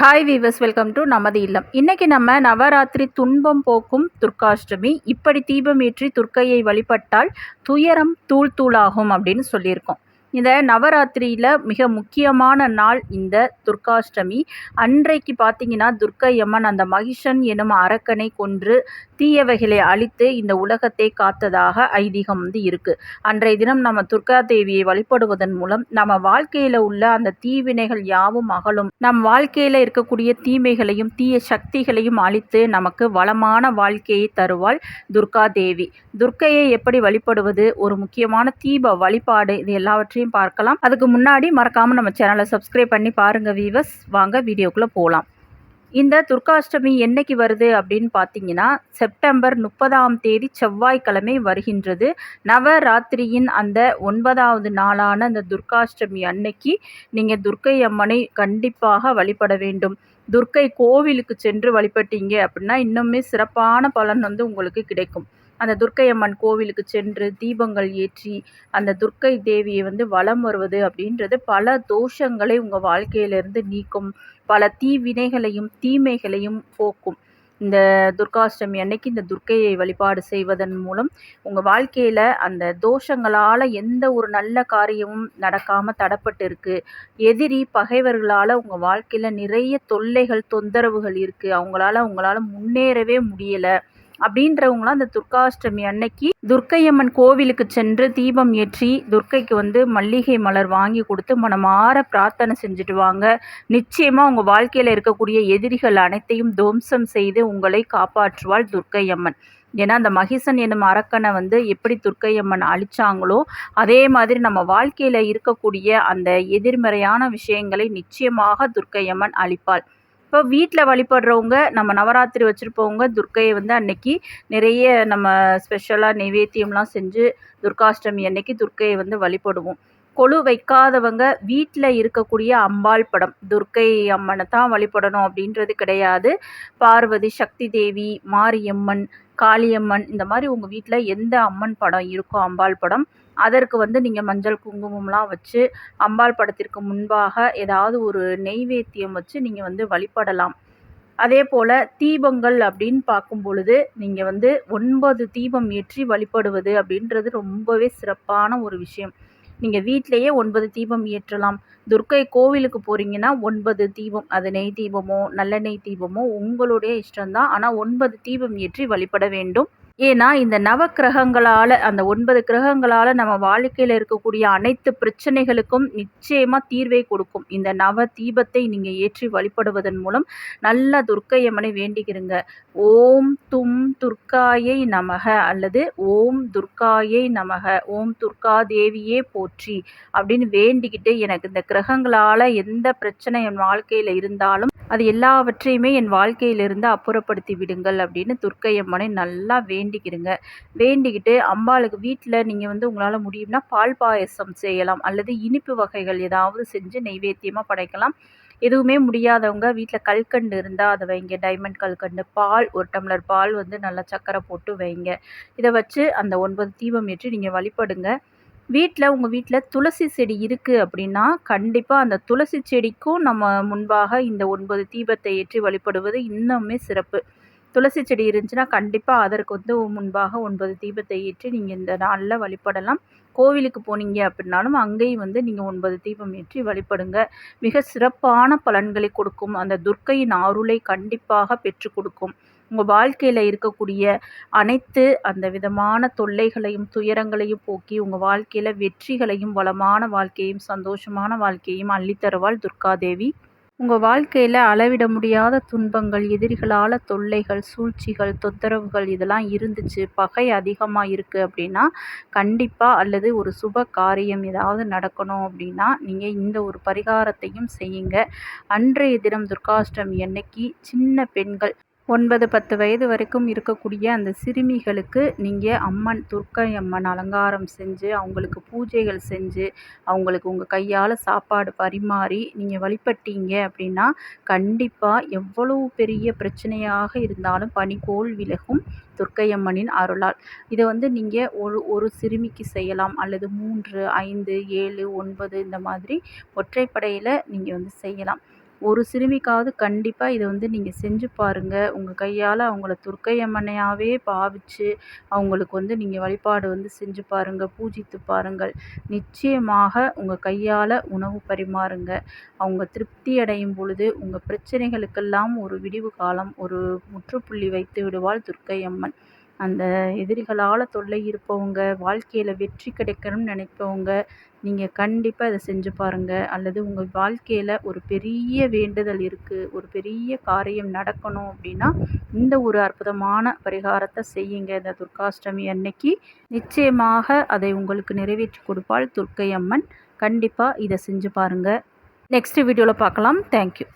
Hi viewers welcome to நமது இல்லம். இன்றைக்கி நம்ம நவராத்திரி துன்பம் போக்கும் துர்காஷ்டமி இப்படி தீபம் ஏற்றி துர்க்கையை வழிபட்டால் துயரம் தூள் தூளாகும் அப்படின்னு சொல்லியிருக்கோம். இந்த நவராத்திரியில் மிக முக்கியமான நாள் இந்த துர்காஷ்டமி. அன்றைக்கு பார்த்தீங்கன்னா துர்க்கை அம்மன் அந்த மகிஷன் எனும் அரக்கனை கொன்று தீயவைகளை அழித்து இந்த உலகத்தை காத்ததாக ஐதீகம் வந்து இருக்குது அன்றைய தினம் நம்ம துர்கா தேவியை வழிபடுவதன் மூலம் நம்ம வாழ்க்கையில் உள்ள அந்த தீவினைகள் யாவும் அகலும். நம் வாழ்க்கையில் இருக்கக்கூடிய தீமைகளையும் தீய சக்திகளையும் அழித்து நமக்கு வளமான வாழ்க்கையை தருவாள் துர்கா தேவி. துர்க்கையை எப்படி வழிபடுவது? ஒரு முக்கியமான தீப வழிபாடு. இது எல்லாவற்றையும் பார்க்கலாம். அதுக்கு முன்னாடி மறக்காமல் நம்ம சேனலை சப்ஸ்கிரைப் பண்ணி பாருங்கள் வீவர்ஸ் வாங்க வீடியோக்குள்ளே போகலாம் இந்த துர்காஷ்டமி என்னைக்கு வருது அப்படின்னு பார்த்தீங்கன்னா செப்டம்பர் முப்பதாம் தேதி செவ்வாய்க்கிழமை வருகின்றது. நவராத்திரியின் அந்த ஒன்பதாவது நாளான அந்த துர்காஷ்டமி அன்னைக்கு நீங்கள் துர்க்கை அம்மனை கண்டிப்பாக வழிபட வேண்டும். துர்க்கை கோவிலுக்கு சென்று வழிபட்டீங்க அப்படின்னா இன்னுமே சிறப்பான பலன் வந்து உங்களுக்கு கிடைக்கும். அந்த துர்க்கை அம்மன் கோவிலுக்கு சென்று தீபங்கள் ஏற்றி அந்த துர்க்கை தேவியை வந்து வலம் வருவது அப்படின்றது பல தோஷங்களை உங்கள் வாழ்க்கையிலிருந்து நீக்கும் பல தீவினைகளையும் தீமைகளையும் போக்கும். இந்த துர்காஷ்டமி அன்னைக்கு இந்த துர்க்கையை வழிபாடு செய்வதன் மூலம் உங்கள் வாழ்க்கையில் அந்த தோஷங்களால் எந்த ஒரு நல்ல காரியமும் நடக்காமல் தடப்பட்டு இருக்குது எதிரி பகைவர்களால் உங்கள் வாழ்க்கையில் நிறைய தொல்லைகள் தொந்தரவுகள் இருக்குது அவங்களால உங்களால் முன்னேறவே முடியலை. அப்படின்றவங்களாம் அந்த துர்காஷ்டமி அன்னைக்கு துர்க்கையம்மன் கோவிலுக்கு சென்று தீபம் ஏற்றி துர்க்கைக்கு வந்து மல்லிகை மலர் வாங்கி கொடுத்து மனமாற பிரார்த்தனை செஞ்சுட்டு வாங்க. நிச்சயமாக உங்கள் வாழ்க்கையில் இருக்கக்கூடிய எதிரிகள் அனைத்தையும் துவம்சம் செய்து உங்களை காப்பாற்றுவாள் துர்க்கையம்மன். ஏன்னா அந்த மகிசன் என்னும் அரக்கனை வந்து எப்படி துர்க்கையம்மன் அழிச்சாங்களோ அதே மாதிரி நம்ம வாழ்க்கையில் இருக்கக்கூடிய அந்த எதிர்மறையான விஷயங்களை நிச்சயமாக துர்க்கையம்மன் அழிப்பாள். இப்போ வீட்டில் வழிபடுறவங்க நம்ம நவராத்திரி வச்சுருப்பவங்க துர்க்கையை வந்து அன்னைக்கு நிறைய நம்ம ஸ்பெஷலாக நைவேத்தியம்லாம் செஞ்சு துர்காஷ்டமி அன்னைக்கு துர்க்கையை வந்து வழிபடுவோம். கொழு வைக்காதவங்க வீட்டில் இருக்கக்கூடிய அம்பாள் படம் துர்க்கை அம்மனை தான் வழிபடணும் அப்படின்றது கிடையாது. பார்வதி சக்தி தேவி மாரியம்மன் காளியம்மன் இந்த மாதிரி உங்கள் வீட்டில் எந்த அம்மன் படம் இருக்கோ அம்பாள் படம் அதற்கு வந்து நீங்கள் மஞ்சள் குங்குமம்லாம் வச்சு அம்பாள் படத்திற்கு முன்பாக ஏதாவது ஒரு நெய்வேத்தியம் வச்சு நீங்கள் வந்து வழிபடலாம். அதே போல் தீபங்கள் அப்படின்னு பார்க்கும் பொழுது நீங்கள் வந்து ஒன்பது தீபம் ஏற்றி வழிபடுவது அப்படின்றது ரொம்பவே சிறப்பான ஒரு விஷயம். நீங்கள் வீட்டிலையே ஒன்பது தீபம் ஏற்றலாம். துர்க்கை கோவிலுக்கு போகிறீங்கன்னா ஒன்பது தீபம். அது நெய் தீபமோ நல்லெண்ணெய் தீபமோ உங்களுடைய இஷ்டம்தான். ஆனால் ஒன்பது தீபம் ஏற்றி வழிபட வேண்டும். ஏன்னா இந்த நவ கிரகங்களால் அந்த ஒன்பது கிரகங்களால் நம்ம வாழ்க்கையில் இருக்கக்கூடிய அனைத்து பிரச்சனைகளுக்கும் நிச்சயமாக தீர்வை கொடுக்கும். இந்த நவ தீபத்தை நீங்கள் ஏற்றி வழிபடுவதன் மூலம் நல்ல துர்க்கையம்மனை வேண்டிக்கிறங்க ஓம் தும் துர்க்காயை நமக அல்லது ஓம் துர்க்காயை நமக ஓம் துர்கா தேவியே போற்றி அப்படின்னு வேண்டிக்கிட்டு எனக்கு இந்த கிரகங்களால் எந்த பிரச்சனை என் வாழ்க்கையில் இருந்தாலும் அது எல்லாவற்றையுமே என் வாழ்க்கையிலிருந்து அப்புறப்படுத்தி விடுங்கள் அப்படின்னு துர்க்கையம்மனை நல்லா வேண்டிக்கிடுங்க. வேண்டிக்கிட்டு அம்பாளுக்கு வீட்டில் நீங்கள் வந்து உங்களால் முடியும்னா பால் பாயசம் செய்யலாம் அல்லது இனிப்பு வகைகள் ஏதாவது செஞ்சு நைவேத்தியமாக படைக்கலாம். எதுவுமே முடியாதவங்க வீட்டில் கல்கண்டு இருந்தால் அதை வைங்க. டைமண்ட் கல்கண்டு பால் ஒரு டம்ளர் பால் வந்து நல்லா சக்கரை போட்டு வைங்க. இதை வச்சு அந்த ஒன்பது தீபம் ஏற்றி நீங்கள் வழிபடுங்க. வீட்டில் உங்கள் வீட்டில் துளசி செடி இருக்குது அப்படின்னா கண்டிப்பாக அந்த துளசி செடிக்கும் நம்ம முன்பாக இந்த ஒன்பது தீபத்தை ஏற்றி வழிபடுவது இன்னுமே சிறப்பு. துளசி செடி இருந்துச்சுன்னா கண்டிப்பாக அதற்கு வந்து முன்பாக ஒன்பது தீபத்தை ஏற்றி நீங்கள் இந்த நாளில் வழிபடலாம். கோவிலுக்கு போனீங்க அப்படின்னாலும் அங்கேயும் வந்து நீங்கள் ஒன்பது தீபம் ஏற்றி வழிபடுங்க. மிக சிறப்பான பலன்களை கொடுக்கும். அந்த துர்க்கையின் அருளை கண்டிப்பாக பெற்று கொடுக்கும். உங்கள் வாழ்க்கையில் இருக்கக்கூடிய அனைத்து அந்த விதமான தொல்லைகளையும் துயரங்களையும் போக்கி உங்கள் வாழ்க்கையில் வெற்றிகளையும் வளமான வாழ்க்கையும் சந்தோஷமான வாழ்க்கையும் அள்ளித்தருவாள் துர்காதேவி. உங்கள் வாழ்க்கையில் அளவிட முடியாத துன்பங்கள் எதிரிகளால் தொல்லைகள் சூழ்ச்சிகள் தொந்தரவுகள் இதெல்லாம் இருந்துச்சு. பகை அதிகமாக இருக்குது அப்படின்னா கண்டிப்பாக அல்லது ஒரு சுப காரியம் ஏதாவது நடக்கணும் அப்படின்னா நீங்கள் இந்த ஒரு பரிகாரத்தையும் செய்யுங்க. அன்றைய தினம் துர்காஷ்டமி அன்னைக்கு சின்ன பெண்கள் ஒன்பது பத்து வயது வரைக்கும் இருக்கக்கூடிய அந்த சிறுமிகளுக்கு நீங்கள் அம்மன் துர்க்கை அம்மன் அலங்காரம் செஞ்சு அவங்களுக்கு பூஜைகள் செஞ்சு அவங்களுக்கு உங்கள் கையால் சாப்பாடு பரிமாறி நீங்கள் வழிபட்டீங்க அப்படின்னா கண்டிப்பாக எவ்வளவு பெரிய பிரச்சனையாக இருந்தாலும் பனிக்கோள் விலகும் துர்க்கையம்மனின் அருளால். இதை வந்து நீங்கள் ஒரு ஒரு சிறுமிக்கு செய்யலாம் அல்லது மூன்று ஐந்து ஏழு ஒன்பது இந்த மாதிரி ஒற்றைப்படையில் நீங்கள் வந்து செய்யலாம். ஒரு சிறுமிக்காவது கண்டிப்பாக இதை வந்து நீங்கள் செஞ்சு பாருங்கள் உங்கள் கையால் அவங்கள துர்க்கை அம்மனையாகவே பாவித்து அவங்களுக்கு வந்து நீங்கள் வழிபாடு வந்து செஞ்சு பாருங்கள் பூஜித்து பாருங்கள். நிச்சயமாக உங்கள் கையால் உணவு பரிமாறுங்க. அவங்க திருப்தி அடையும் பொழுது உங்கள் பிரச்சனைகளுக்கெல்லாம் ஒரு விடிவு காலம் ஒரு முற்றுப்புள்ளி வைத்து விடுவாள் துர்க்கை அம்மன் அந்த எதிரிகளால் தொல்லை இருப்பவங்க வாழ்க்கையில் வெற்றி கிடைக்கணும்னு நினைப்பவங்க நீங்கள் கண்டிப்பாக இதை செஞ்சு பாருங்கள் அல்லது உங்கள் வாழ்க்கையில் ஒரு பெரிய வேண்டுதல் இருக்குது ஒரு பெரிய காரியம் நடக்கணும் அப்படின்னா இந்த ஒரு அற்புதமான பரிகாரத்தை செய்யுங்க. இந்த துர்காஷ்டமி அன்னைக்கு நிச்சயமாக அதை உங்களுக்கு நிறைவேற்றி கொடுப்பாள் துர்க்கை அம்மன் கண்டிப்பாக இதை செஞ்சு பாருங்கள் நெக்ஸ்ட் வீடியோவில் பார்க்கலாம். தேங்க்யூ.